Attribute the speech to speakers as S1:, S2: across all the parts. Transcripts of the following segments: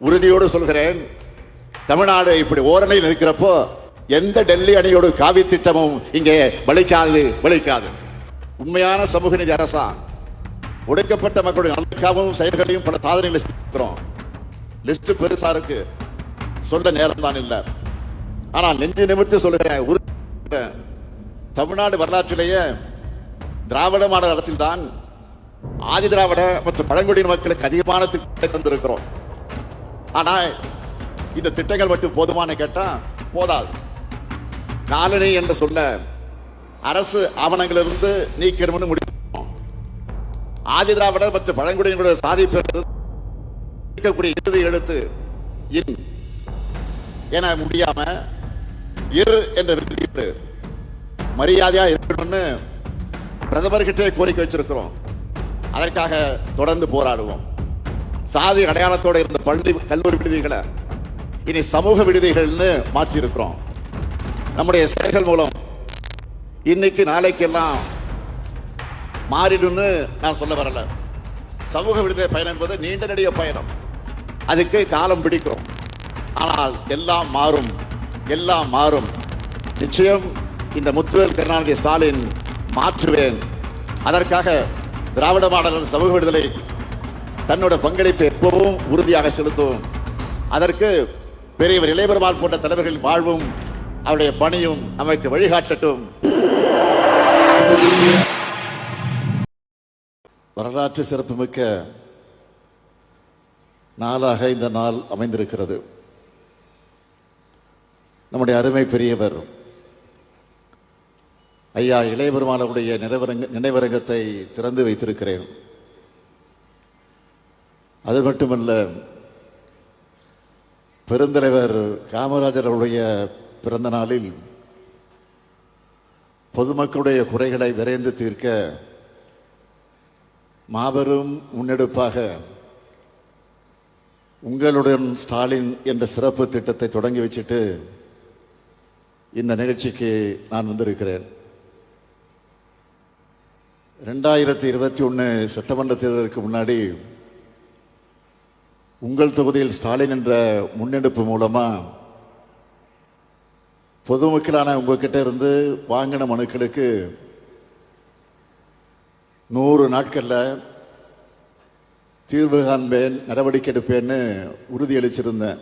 S1: உறுதியோடு சொல்கிறேன் தமிழ்நாடு இப்படி ஓரணையில் இருக்கிறப்போ எந்த டெல்லி அணியோட காவி திட்டமும் இங்கே வலிக்காது வலிக்காது. உண்மையான சமூக நீதி அரசா ஒடுக்கப்பட்ட மக்களுடைய நலனுக்காகவும் செயல்களையும் பல சாதனைகளை செய்கிறோம் லிஸ்ட் பெருசா இருக்கு. சொல்ல நேரம் தான் இல்லை. ஆனால் நெஞ்சு நிமிர்த்து சொல்லுகிறேன் உறுதி தமிழ்நாடு வரலாற்றிலேயே திராவிட மாடல் அரசில் தான் ஆதி திராவிட மற்றும் பழங்குடியின மக்களுக்கு அதிகமான திட்டத்தை தந்திருக்கிறோம். ஆனால் இந்த திட்டங்கள் மட்டும் போதுமான கேட்டால் போதாது. காலனி என்று சொல்ல அரசு ஆவணங்களிலிருந்து நீக்கணும்னு முடிவு ஆதிதிராவிட மற்றும் பழங்குடியினுடைய சாதி இருக்கக்கூடிய இறுதி எழுத்து இன் என முடியாம இரு என்ற விருது மரியாதையா இருக்கணும்னு பிரதமர்கிட்ட கோரிக்கை வச்சிருக்கிறோம். அதற்காக தொடர்ந்து போராடுவோம். சாதி அடையாளத்தோடு இருந்த பள்ளி கல்லூரி விடுதிகளை இனி சமூக விடுதிகள்னு மாற்றியிருக்கிறோம். நம்முடைய செயல்கள் மூலம் இன்னைக்கு நாளைக்கெல்லாம் மாறிடும்னு நான் சொல்ல வரல. சமூக விடுதலை பயணம் என்பது நீண்ட நெடிய பயணம். அதுக்கு காலம் பிடிக்கும். ஆனால் எல்லாம் மாறும். எல்லாம் மாறும். நிச்சயம் இந்த முத்துவேல் கருணாநிதி ஸ்டாலின் மாற்றுவேன். அதற்காக திராவிட மாடல் சமூக விடுதலை தன்னோட பங்களிப்பை எப்பவும் உறுதியாக செலுத்தும் அதற்கு பெரியவர் இளையபெருமாள் போன்ற தலைவர்களின் வாழ்வும் அவருடைய பணியும் நமக்கு வழிகாட்டட்டும். வரலாற்று சிறப்புமிக்க நாளாக இந்த நாள் அமைந்திருக்கிறது. நம்முடைய அருமை பெரியவர் ஐயா இளையபெருமானுடைய நினைவரங்க நினைவரங்கத்தை திறந்து வைத்திருக்கிறேன். அது மட்டுமல்ல பெருந்தலைவர் காமராஜர் அவருடைய பிறந்த நாளில் பொதுமக்களுடைய குறைகளை விரைந்து தீர்க்க மாபெரும் முன்னெடுப்பாக உங்களுடன் ஸ்டாலின் என்ற சிறப்பு திட்டத்தை தொடங்கி வச்சுட்டு இந்த நிகழ்ச்சிக்கு நான் வந்திருக்கிறேன். ரெண்டாயிரத்தி இருபத்தி ஒன்று சட்டமன்ற தேர்தலுக்கு முன்னாடி உங்கள் தொகுதியில் ஸ்டாலின் என்ற முன்னெடுப்பு மூலமாக பொதுமக்களான உங்ககிட்ட இருந்து வாங்கின மனுக்களுக்கு நூறு நாட்களில் தீர்வு காண்பேன் நடவடிக்கை எடுப்பேன்னு உறுதியளிச்சிருந்தேன்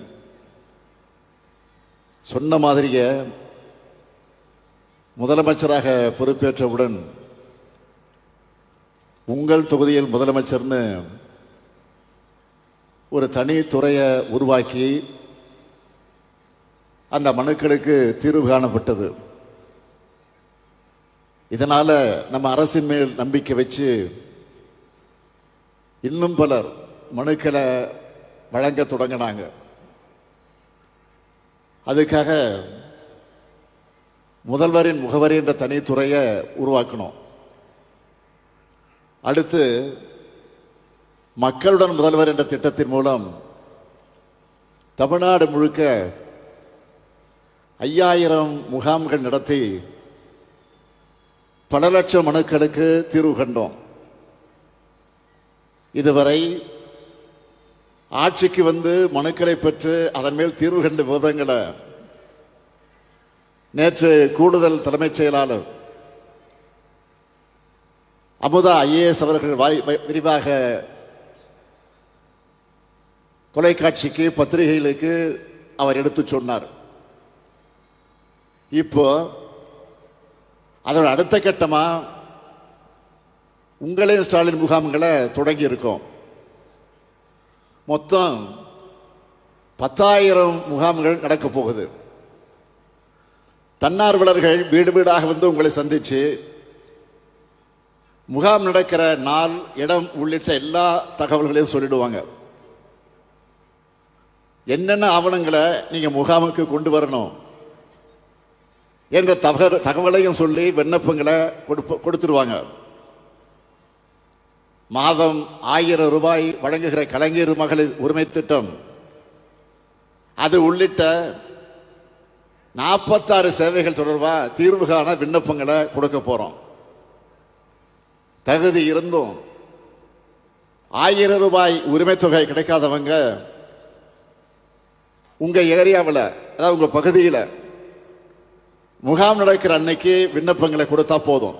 S1: சொன்ன மாதிரியே முதலமைச்சராக பொறுப்பேற்றவுடன் உங்கள் தொகுதியில் முதலமைச்சர்னு ஒரு தனி துறையை உருவாக்கி அந்த மனுக்களுக்கு தீர்வு காணப்பட்டது. இதனால் நம்ம அரசின் மேல் நம்பிக்கை வச்சு இன்னும் பலர் மனுக்களை வழங்க தொடங்கினாங்க. அதுக்காக முதல்வரின் முகவரி என்ற தனித்துறையை உருவாக்கணும். அடுத்து மக்களுடன் முதல்வர் என்ற திட்டத்தின் மூலம் தமிழ்நாடு முழுக்க ஐயாயிரம் முகாம்கள் நடத்தி பல லட்சம் மனுக்களுக்கு தீர்வு கண்டோம். இதுவரை ஆட்சிக்கு வந்து மனுக்களை பெற்று அதன் மேல் தீர்வு கண்ட விவரங்களை நேற்று கூடுதல் தலைமைச் செயலாளர் அமுதா ஐஏஎஸ் அவர்கள் வாய்- விரிவாக தொலைக்காட்சிக்கு பத்திரிகைகளுக்கு அவர் எடுத்து சொன்னார். இப்போ அதோட அடுத்த கட்டமா உங்களே ஸ்டாலின் முகாம்களை தொடங்கி இருக்கோம். மொத்தம் பத்தாயிரம் முகாம்கள் நடக்க போகுது. தன்னார்வலர்கள் வீடு வீடாக வந்து உங்களை சந்திச்சு முகாம் நடக்கிற நாள் இடம் உள்ளிட்ட எல்லா தகவல்களையும் சொல்லிடுவாங்க. என்னென்ன ஆவணங்களை நீங்கள் முகாமுக்கு கொண்டு வரணும்? என்ற தக தகவலையும் சொல்லி விண்ணப்பங்களை கொடுப்ப- கொடுத்துருவாங்க. மாதம் ஆயிரம் ரூபாய் வழங்குகிற கலைஞர் மகளிர் உரிமை திட்டம். அது உள்ளிட்ட நாற்பத்தாறு சேவைகள் தொடர்பாக தீர்வுகான விண்ணப்பங்களை கொடுக்க போகிறோம் தகுதி இருந்தும் ஆயிரம் ரூபாய் உரிமை தொகை கிடைக்காதவங்க உங்கள் ஏரியாவில் அதாவது உங்கள் பகுதியில் முகாம் நடக்கிற அன்னைக்கு விண்ணப்பங்களை கொடுத்தா போதும்.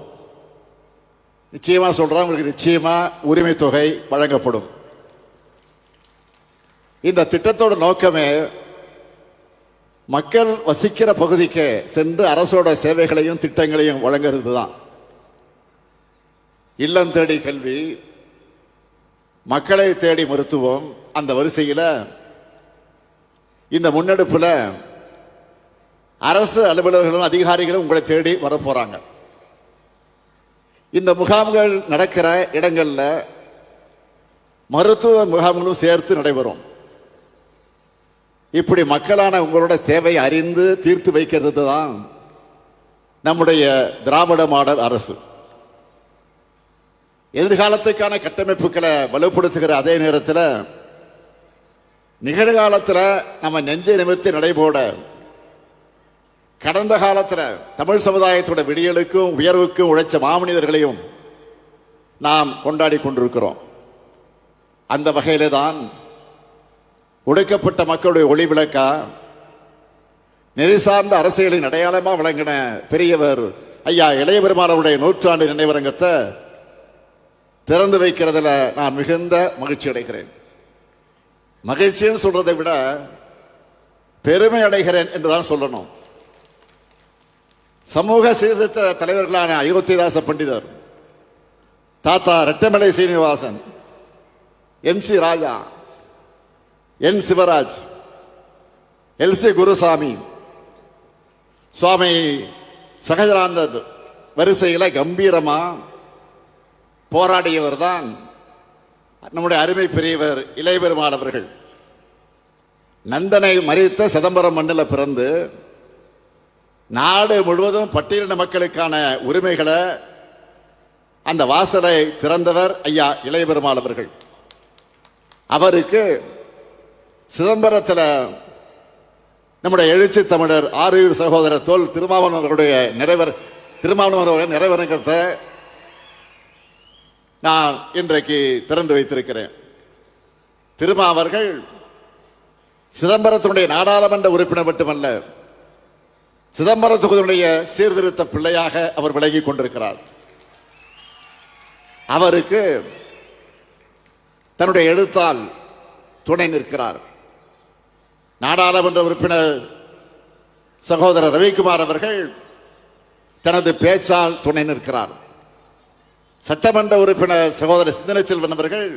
S1: நிச்சயமாக சொல்கிறேன் உங்களுக்கு நிச்சயமாக உரிமை தொகை வழங்கப்படும். இந்த திட்டத்தோட நோக்கமே மக்கள் வசிக்கிற பகுதிக்கு சென்று அரசோட சேவைகளையும் திட்டங்களையும் வழங்குறது தான். இல்லம் தேடி கல்வி மக்களை தேடி மருத்துவம் அந்த வரிசையில் இந்த முன்னெடுப்பில் அரசு அலுவலர்களும் அதிகாரிகளும் உங்களை தேடி வரப்போகிறாங்க இந்த முகாம்கள் நடக்கிற இடங்களில் மருத்துவ முகாம்களும் சேர்த்து நடைபெறும். இப்படி மக்களான உங்களோட தேவை அறிந்து தீர்த்து வைக்கிறது தான் நம்முடைய திராவிட மாடல் அரசு. எதிர்காலத்துக்கான கட்டமைப்புகளை வலுப்படுத்துகிற அதே நேரத்தில் நிகழ்காலத்தில் நம்ம நெஞ்சை நிமிர்த்தி நடைபோட கடந்த காலத்தில் தமிழ் சமுதாயத்தோட விடியலுக்கும் உயர்வுக்கும் உழைச்ச மாமனிதர்களையும் நாம் கொண்டாடி கொண்டிருக்கிறோம். அந்த வகையிலே தான் ஒடுக்கப்பட்ட மக்களுடைய ஒளி விளக்கா நெறி சார்ந்த அரசியலின் அடையாளமாக விளங்கின பெரியவர் ஐயா இளைய பெருமானவருடைய நூற்றாண்டு நினைவரங்கத்தை திறந்து வைக்கிறதுல நான் மிகுந்த மகிழ்ச்சி அடைகிறேன் மகிழ்ச்சின்னு சொல்றதை விட பெருமை அடைகிறேன் என்றுதான் சொல்லணும். சமூக சீர்திருத்த தலைவர்களான அயோத்திதாச பண்டிதர் தாத்தா Rettamalai Srinivasan M C Raja N Sivaraj L C Gurusamy Swami Sahajanandar வரிசையில் கம்பீரமா போராடியவர் தான் நம்முடைய அருமை பெரியவர் இளையபெருமாள் அவர்கள். நந்தனை மறித்த சிதம்பரம் மண்ணில் பிறந்து நாடு முழுவதும் பட்டியலின மக்களுக்கான உரிமைகளை அந்த வாசலை திறந்தவர் ஐயா இளையபெருமாள் அவர்கள். அவருக்கு சிதம்பரத்தில் நம்முடைய எழுச்சி தமிழர் ஆரியூர் சகோதரர் தோல் திருமாவளவர்களுடைய நிறைவர் திருமாவளவர்களுடைய அவர்கள் நான் இன்றைக்கு திறந்து வைத்திருக்கிறேன். திருமா அவர்கள் சிதம்பரத்தினுடைய நாடாளுமன்ற உறுப்பினர் மட்டுமல்ல சிதம்பர தொகுதியுடைய சீர்திருத்த பிள்ளையாக அவர் விலகி கொண்டிருக்கிறார். அவருக்கு தன்னுடைய எழுத்தால் துணை நிற்கிறார். நாடாளுமன்ற உறுப்பினர் சகோதரர் ரவிக்குமார் அவர்கள் தனது பேச்சால் துணை நிற்கிறார். சட்டமன்ற உறுப்பினர் சகோதரர் சிந்தனை செல்வன் அவர்கள்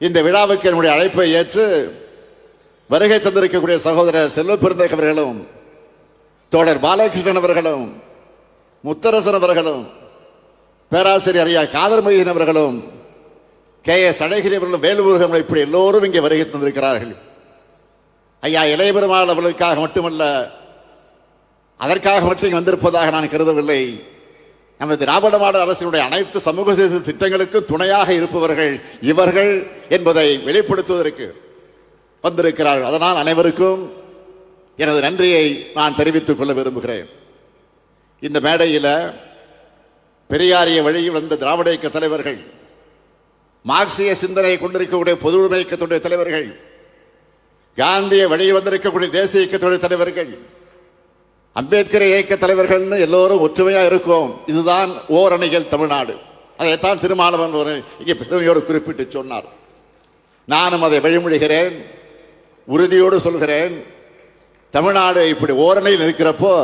S1: இந்த விழாவுக்கு என்னுடைய அழைப்பை ஏற்று வருகை தந்திருக்கக்கூடிய சகோதரர் செல்வ பெருந்தக அவர்களும் தோழர் பாலகிருஷ்ணன் அவர்களும் முத்தரசன் அவர்களும் பேராசிரியர் ஐயா காதர் மொழியின் அவர்களும் கே எஸ் அழகிரி அவர்களும் வேலுமுருகன் இப்படி எல்லோரும் இங்கே வருகை தந்திருக்கிறார்கள். ஐயா இளையபெருமாள் அவர்களுக்காக மட்டுமல்ல அதற்காக மட்டும் இங்கே வந்திருப்பதாக நான் கருதவில்லை. நமது திராவிட மாடல் அரசினுடைய அனைத்து சமூக திட்டங்களுக்கும் துணையாக இருப்பவர்கள் இவர்கள் என்பதை வெளிப்படுத்துவதற்கு வந்திருக்கிறார்கள். அதனால் அனைவருக்கும் எனது நன்றியை நான் தெரிவித்துக் கொள்ள விரும்புகிறேன். இந்த மேடையில் பெரியாரிய வழியில் வந்த திராவிட இயக்க தலைவர்கள் மார்க்சிய சிந்தனை கொண்டிருக்கக்கூடிய பொது உடைமை இயக்கத்துடைய தலைவர்கள் காந்திய வழியில் வந்திருக்கக்கூடிய தேசிய இயக்கத்துடைய தலைவர்கள் அம்பேத்கர் இயக்க தலைவர்கள்னு எல்லோரும் ஒற்றுமையா இருக்கும். இதுதான் ஓரணிகள் தமிழ்நாடு. அதைத்தான் திருமாவளவன் ஒரு இங்கே பெருமையோடு குறிப்பிட்டு சொன்னார். நானும் அதை வழிமொழிகிறேன் உறுதியோடு சொல்கிறேன். தமிழ்நாடு இப்படி ஓரணியில் இருக்கிறப்போ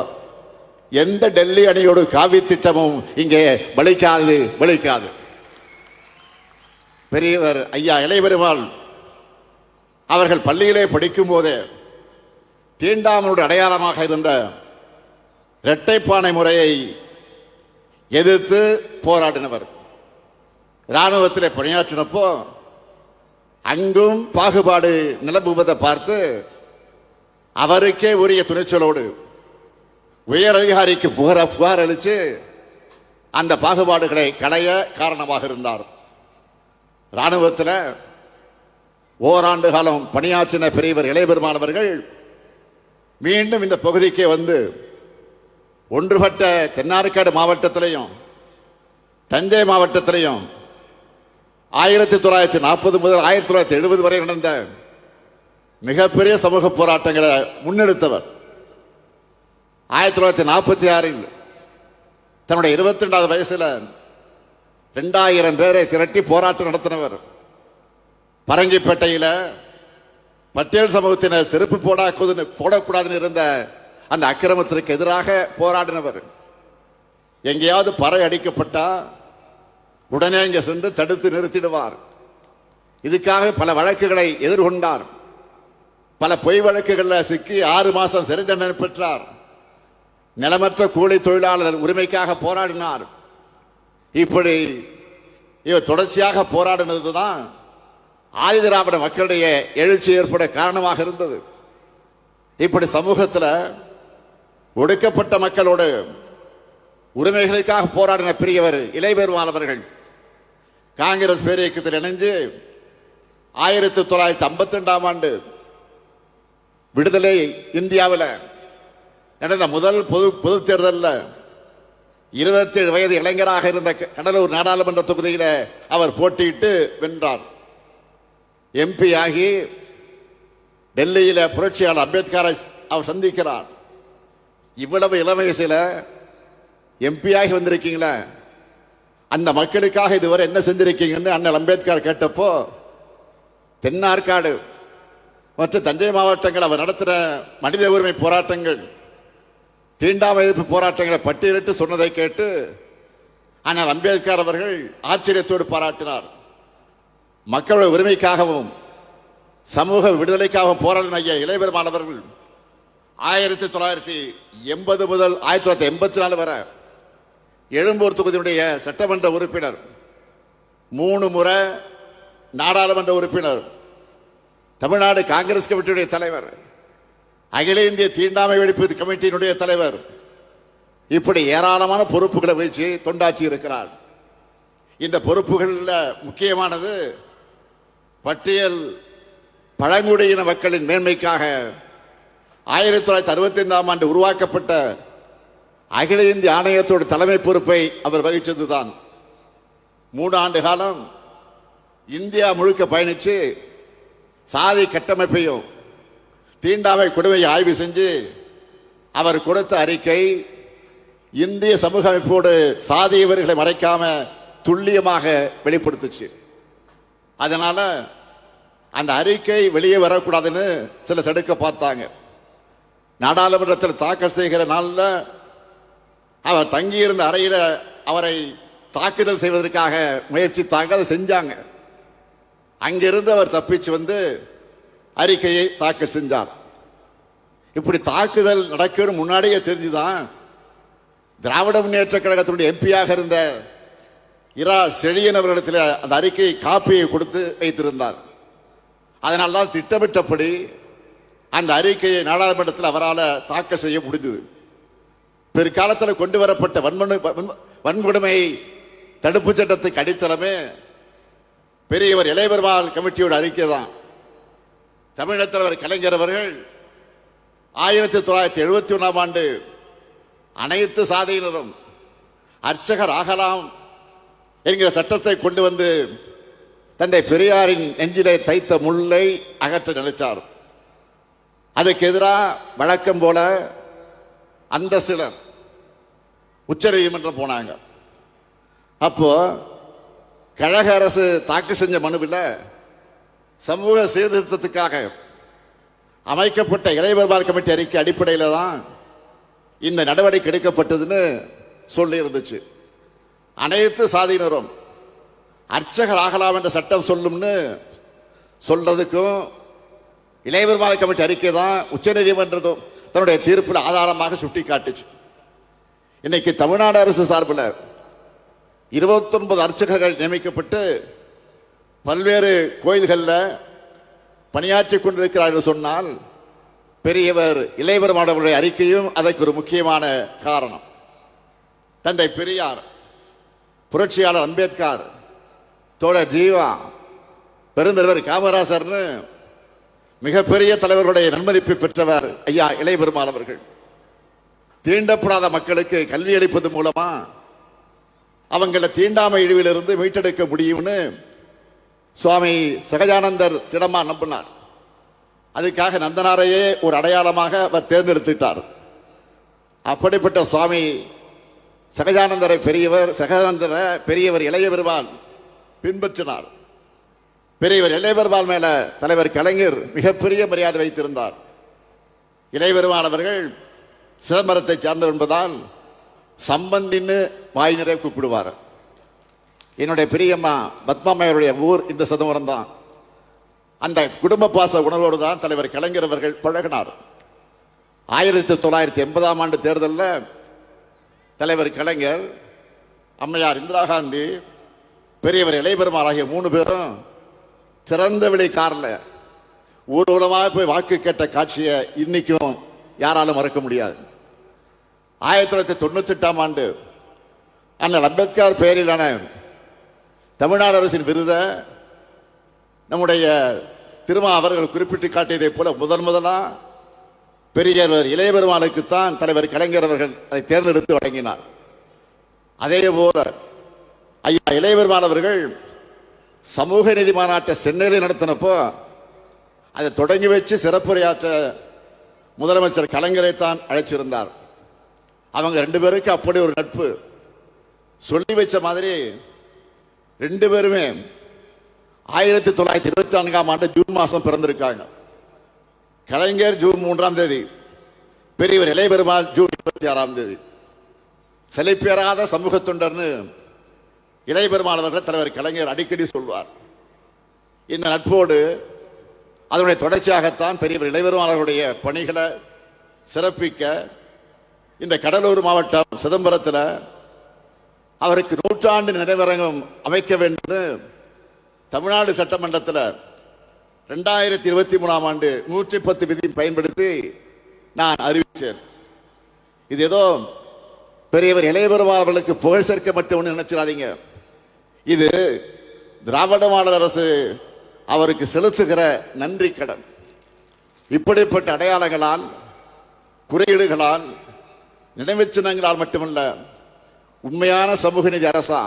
S1: எந்த டெல்லி அணியோடு காவி திட்டமும் இங்கே பலிக்காது பலிக்காது பெரியவர் ஐயா இளையபெருமாள் அவர்கள் பள்ளியிலே படிக்கும் போதே தீண்டாமனுடைய அடையாளமாக இருந்த இரட்டைப்பானை முறையை எதிர்த்து போராடினவர். இராணுவத்தில் பணியாற்றினப்போ அங்கும் பாகுபாடு நிலவுவதை பார்த்து அவருக்கே உரிய துணிச்சலோடு உயர் அதிகாரிக்கு புகார புகார் அளித்து அந்த பாகுபாடுகளை களைய காரணமாக இருந்தார். இராணுவத்தில் ஓராண்டு காலம் பணியாற்றின பெரியவர் இளையபெருமானவர்கள் மீண்டும் இந்த பகுதிக்கே வந்து ஒன்றுபட்ட தென்னார்காடு மாவட்டத்திலையும் தஞ்சை மாவட்டத்திலையும் ஆயிரத்தி தொள்ளாயிரத்தி நாற்பது முதல் ஆயிரத்தி தொள்ளாயிரத்தி எழுபது வரை நடந்த மிகப்பெரிய சமூக போராட்டங்களை முன்னெடுத்தவர். ஆயிரத்தி தொள்ளாயிரத்தி நாற்பத்தி ஆறில் தன்னுடைய இருபத்தி ரெண்டாவது வயசில் ரெண்டாயிரம் பேரை திரட்டி போராட்டம் நடத்தினவர். பரங்கிப்பேட்டையில் பட்டேல் சமூகத்தினர் செருப்பு போடாக்குதுன்னு போடக்கூடாதுன்னு இருந்த அந்த அக்கிரமத்திற்கு எதிராக போராடினவர். எங்கேயாவது பறை அடிக்கப்பட்டா உடனே இங்கே சென்று தடுத்து நிறுத்திடுவார். இதுக்காக பல வழக்குகளை எதிர்கொண்டார். பல பொய் வழக்குகளில் சிக்கி ஆறு மாதம் சிறை தண்டனை பெற்றார். நிலமற்ற கூலி தொழிலாளர் உரிமைக்காக போராடினார். இப்படி இவர் தொடர்ச்சியாக போராடினதுதான் ஆதிதிராவிட மக்களுடைய எழுச்சி ஏற்பட காரணமாக இருந்தது. இப்படி சமூகத்தில் ஒடுக்கப்பட்ட மக்களோடு உரிமைகளுக்காக போராடின பெரியவர் இளைபெருமாள் அவர்கள் காங்கிரஸ் பேரியக்கத்தில் இணைந்து ஆயிரத்தி தொள்ளாயிரத்தி ஐம்பத்தி ரெண்டாம் ஆண்டு விடுதலை இந்தியாவில் நடந்த முதல் பொது பொது தேர்தலில் இருபத்தி ஏழு வயது இளைஞராக இருந்த கடலூர் நாடாளுமன்ற தொகுதியில் அவர் போட்டியிட்டு வென்றார். எம்பி ஆகி டெல்லியில் புரட்சியாளர் அம்பேத்கரை அவர் சந்திக்கிறார். இவ்வளவு இளம் வயசுல எம்பி ஆகி வந்திருக்கீங்களே? அந்த மக்களுக்காக இதுவரை என்ன செஞ்சிருக்கீங்கன்னு அண்ணல் அம்பேத்கர் கேட்டப்போ தென்னார்காடு மற்ற தஞ்சை மாவட்டங்கள் அவர் நடத்துகிற மனித உரிமை போராட்டங்கள் தீண்டாம எதிர்ப்பு போராட்டங்களை பட்டியலிட்டு சொன்னதை கேட்டு ஆனால் அம்பேத்கர் அவர்கள் ஆச்சரியத்தோடு பாராட்டினார். மக்களுடைய உரிமைக்காகவும் சமூக விடுதலைக்காகவும் போராடின ஐயா இளையபெருமான் ஆயிரத்தி தொள்ளாயிரத்தி எண்பது முதல் ஆயிரத்தி தொள்ளாயிரத்தி எண்பத்தி நாலு வரை எழும்பூர் தொகுதியினுடைய சட்டமன்ற உறுப்பினர் மூணு முறை நாடாளுமன்ற உறுப்பினர் தமிழ்நாடு காங்கிரஸ் கமிட்டியுடைய தலைவர் அகில இந்திய தீண்டாமை ஒழிப்பு கமிட்டியினுடைய தலைவர். இப்படி ஏராளமான பொறுப்புகளை வச்சு தொண்டாற்றி இருக்கிறார். இந்த பொறுப்புகளில் முக்கியமானது பட்டியல் பழங்குடியின மக்களின் மேன்மைக்காக ஆயிரத்தி தொள்ளாயிரத்தி அறுபத்தி ஐந்தாம் ஆண்டு உருவாக்கப்பட்ட அகில இந்திய ஆணையத்தோட தலைமை பொறுப்பை அவர் வகித்ததுதான் மூணு ஆண்டு காலம் இந்தியா முழுக்க பயணிச்சு சாதி கட்டமைப்பையும் தீண்டாமை கொடுமையை ஆய்வு செஞ்சு அவர் கொடுத்த அறிக்கை இந்திய சமூக அமைப்போடு சாதியவர்களை மறைக்காம துல்லியமாக வெளிப்படுத்துச்சு. அதனால அந்த அறிக்கை வெளியே வரக்கூடாதுன்னு சில தடுக்க பார்த்தாங்க. நாடாளுமன்றத்தில் தாக்கல் செய்கிற நாளில் அவர் தங்கியிருந்த அறையில் அவரை தாக்குதல் செய்வதற்காக முயற்சித்தாங்க அதை செஞ்சாங்க. அங்கிருந்து அவர் தப்பிச்சு வந்து அறிக்கையை தாக்கல் செஞ்சார். இப்படி தாக்குதல் நடக்கணும் முன்னாடியே தெரிஞ்சுதான் திராவிட முன்னேற்ற கழகத்தினுடைய எம்பியாக இருந்த இரா செழியன் அவர்களிடத்தில் அந்த அறிக்கையை காப்பியை கொடுத்து வைத்திருந்தார். அதனால்தான் திட்டமிட்டபடி அந்த அறிக்கையை நாடாளுமன்றத்தில் அவரால் தாக்கல் செய்ய முடிந்தது. பிற்காலத்தில் கொண்டு வரப்பட்ட வன்மனு வன்கொடுமை தடுப்பு சட்டத்துக்கு அடித்தளமே பெரியவர் இளையபெருமாள் கமிட்டியோட அறிக்கை தான். தமிழகத்தில் அவர் கலைஞர் அவர்கள் ஆயிரத்தி தொள்ளாயிரத்தி எழுபத்தி ஒன்றாம் ஆண்டு அனைத்து சாதியினரும் அர்ச்சகர் ஆகலாம் என்கிற சட்டத்தை கொண்டு வந்து தந்தை பெரியாரின் நெஞ்சிலே தைத்த முள்ளை அகற்ற நினைச்சார். அதுக்கு எதிராக வழக்கம் போல அந்த சிலர் உச்ச நீதிமன்றம் போனாங்க. அப்போ கழக அரசு தாக்கல் செஞ்ச மனுவில் சமூக சீர்திருத்தத்துக்காக அமைக்கப்பட்ட இளைவர்பால் கமிட்டி அறிக்கை அடிப்படையில் தான் இந்த நடவடிக்கை எடுக்கப்பட்டதுன்னு சொல்லி இருந்துச்சு அனைத்து சாதியினரும் அர்ச்சகர் ஆகலாம் என்ற சட்டம் சொல்லும்னு சொல்றதுக்கும் இளையபெருமாள் கமிட்டி அறிக்கை தான் உச்சநீதிமன்றத்தும் தன்னுடைய தீர்ப்பில் ஆதாரமாக சுட்டி காட்டுச்சு இன்னைக்கு தமிழ்நாடு அரசு சார்பில் இருபத்தொன்பது அர்ச்சகர்கள் நியமிக்கப்பட்டு பல்வேறு கோயில்களில் பணியாற்றி கொண்டிருக்கிறார் என்று சொன்னால் பெரியவர் இளையபெருமானவருடைய அறிக்கையும் அதற்கு ஒரு முக்கியமான காரணம். தந்தை பெரியார் புரட்சியாளர் அம்பேத்கர் தோழர் ஜீவா பெருந்தலைவர் காமராசர்னு மிகப்பெரிய தலைவர்களுடைய நன்மதிப்பை பெற்றவர் ஐயா இளையபெருமாள் அவர்கள். தீண்டப்படாத மக்களுக்கு கல்வி அளிப்பது மூலமா அவங்கள தீண்டாமை இழிவிலிருந்து மீட்டெடுக்க முடியும்னு சுவாமி சகஜானந்தர் திடமா நம்பினார். அதுக்காக நந்தனாரையே ஒரு அடையாளமாக அவர் தேர்ந்தெடுத்துட்டார். அப்படிப்பட்ட சுவாமி சகஜானந்தரை பெரியவர் சகஜானந்தரை பெரியவர் இளைய பெருமான் பின்பற்றினார். பெரியவர் இளையபெருமாள் மேல தலைவர் கலைஞர் மிகப்பெரிய மரியாதை வைத்திருந்தார். இளையபெருமாள் அவர்கள் சிதம்பரத்தை சார்ந்தவர் என்பதால் சம்பந்தின்னு வாய் நிறைய கூப்பிடுவார். என்னுடைய பெரியம்மா பத்மாமையருடைய ஊர் இந்த சிதம்பரம் தான். அந்த குடும்ப பாச உணர்வோடு தான் தலைவர் கலைஞர் அவர்கள் பழகினார். ஆயிரத்தி தொள்ளாயிரத்தி எண்பதாம் ஆண்டு தேர்தலில் தலைவர் கலைஞர் அம்மையார் இந்திரா காந்தி பெரியவர் இளையபெருமாள் ஆகிய மூணு பேரும் திறந்த விலை காரில் ஊர்வலமாக போய் வாக்கு கேட்ட காட்சியை இன்னைக்கும் யாராலும் மறக்க முடியாது. ஆயிரத்தி தொள்ளாயிரத்தி தொண்ணூத்தி எட்டாம் ஆண்டு அண்ணல் அம்பேத்கர் பெயரிலான தமிழ்நாடு அரசின் விருதை நம்முடைய திருமா அவர்கள் குறிப்பிட்டு காட்டியதை போல முதன் முதலா பெரியவர் இளைய பெருமாளுக்குத்தான் தலைவர் கலைஞர் அவர்கள் அதை தேர்ந்தெடுத்து வழங்கினார். அதே போல ஐயா இளைய பெருமாள் அவர்கள் சமூக நீதி மாநாட்டை சென்னையில் நடத்தினப்போ அதை தொடங்கி வச்சு சிறப்புரையாற்ற முதலமைச்சர் கலைஞரை தான் அழைச்சிருந்தார். அவங்க ரெண்டு பேருக்கு அப்படி ஒரு நட்பு. சொல்லி வச்ச மாதிரி ரெண்டு பேருமே ஆயிரத்தி தொள்ளாயிரத்தி இருபத்தி நான்காம் ஆண்டு ஜூன் மாசம் பிறந்திருக்காங்க. கலைஞர் ஜூன் மூன்றாம் தேதி பெரியவர் இளைய பெருமாள் ஜூன் இருபத்தி ஆறாம் தேதி. செழிப்பேறாத சமூக தொண்டர்னு இளையபெருமானவர்கள் தலைவர் கலைஞர் அடிக்கடி சொல்வார். இந்த நட்போடு அதனுடைய தொடர்ச்சியாகத்தான் பெரியவர் இளையபெருமாளர்களுடைய பணிகளை சிறப்பிக்க இந்த கடலூர் மாவட்டம் சிதம்பரத்தில் அவருக்கு நூற்றாண்டு நினைவரங்கம் அமைக்க வேண்டும் தமிழ்நாடு சட்டமன்றத்தில் ரெண்டாயிரத்தி இருபத்தி மூணாம் ஆண்டு நூற்றி பத்து விதி பயன்படுத்தி நான் அறிவித்தேன். இது ஏதோ பெரியவர் இளையபெருமாள் அவர்களுக்கு புகழ் சேர்க்க மட்டும் நினைச்சிடாதீங்க. இது திராவிட மாடல் அரசு அவருக்கு செலுத்துகிற நன்றி கடன். இப்படிப்பட்ட அடையாளங்களால் குறியீடுகளால் நினைவுச் சின்னங்களால் மட்டுமல்ல உண்மையான சமூக நீதி அரசா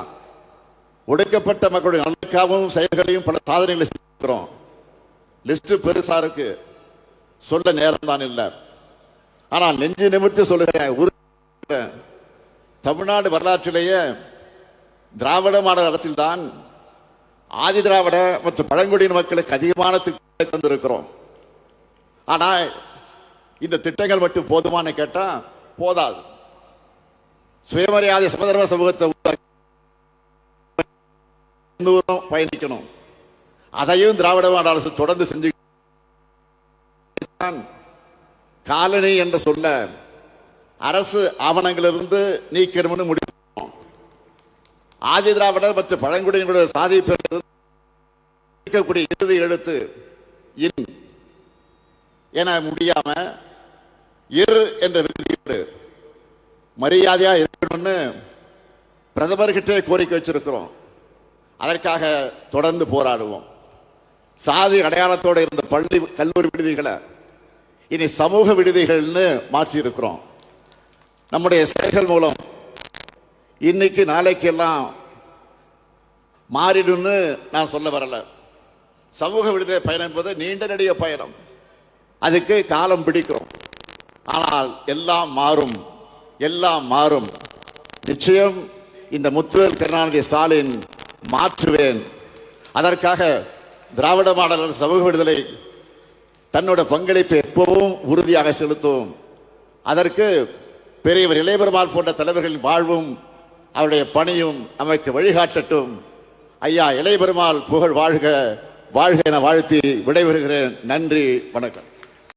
S1: ஒடுக்கப்பட்ட மக்களுடைய நலனுக்காகவும் செயல்களையும் பல சாதனைகளை செய்திருக்கிறோம். லிஸ்ட் பெருசா இருக்கு சொல்ல நேரம் தான் இல்லை. ஆனால் நெஞ்சு நிமிர்த்தி சொல்லுகிறேன் தமிழ்நாடு வரலாற்றிலேயே திராவிட மாடல் அரசில்தான் ஆதி திராவிட மற்றும் பழங்குடியின மக்களுக்கு அதிகமான திட்டங்களை தந்திருக்கிறோம். ஆனா இந்த திட்டங்கள் மட்டும் போதுமான்னு கேட்டா போதாது. சுயமரியாதை சமதர்ம சமூகத்தை தூரம் பயணிக்கணும். அதையும் திராவிட மாடல் அரசு தொடர்ந்து செஞ்சு காலனி என்ற சொல்ல அரசு ஆவணங்களிலிருந்து நீக்கணும்னு முடிவு ஆதி திராவிடர் மற்றும் பழங்குடியினுடைய சாதி பெயர் இருக்கக்கூடிய இறுதி எழுத்து இன் என முடியாம இரு என்ற விருதியோடு மரியாதையா இருக்கணும்னு பிரதமர்கிட்டே கோரிக்கை வச்சிருக்கிறோம். அதற்காக தொடர்ந்து போராடுவோம். சாதி அடையாளத்தோடு இருந்த பள்ளி கல்லூரி விடுதிகளை இனி சமூக விடுதிகள்னு மாற்றி இருக்கிறோம் நம்முடைய செயல்கள் மூலம் இன்னைக்கு நாளைக்கு எல்லாம் மாறிடும்னு நான் சொல்ல வரல. சமூக விடுதலை பயணம் என்பது நீண்ட நடிக பயணம். அதுக்கு காலம் பிடிக்கும். ஆனால் எல்லாம் மாறும். எல்லாம் மாறும். நிச்சயம் இந்த முத்துவேல் கருணாநிதி ஸ்டாலின் மாற்றுவேன். அதற்காக திராவிட மாடலர் சமூக விடுதலை தன்னோட பங்களிப்பை எப்பவும் உறுதியாக செலுத்தும். அதற்கு பெரியவர் இளையபெருமாள் போன்ற தலைவர்களின் வாழ்வும் அவருடைய பணியும் நமக்கு வழிகாட்டட்டும். ஐயா இளைபெருமாள் புகழ் வாழ்க. வாழ்க என வாழ்த்தி விடைபெறுகிறேன். நன்றி வணக்கம்.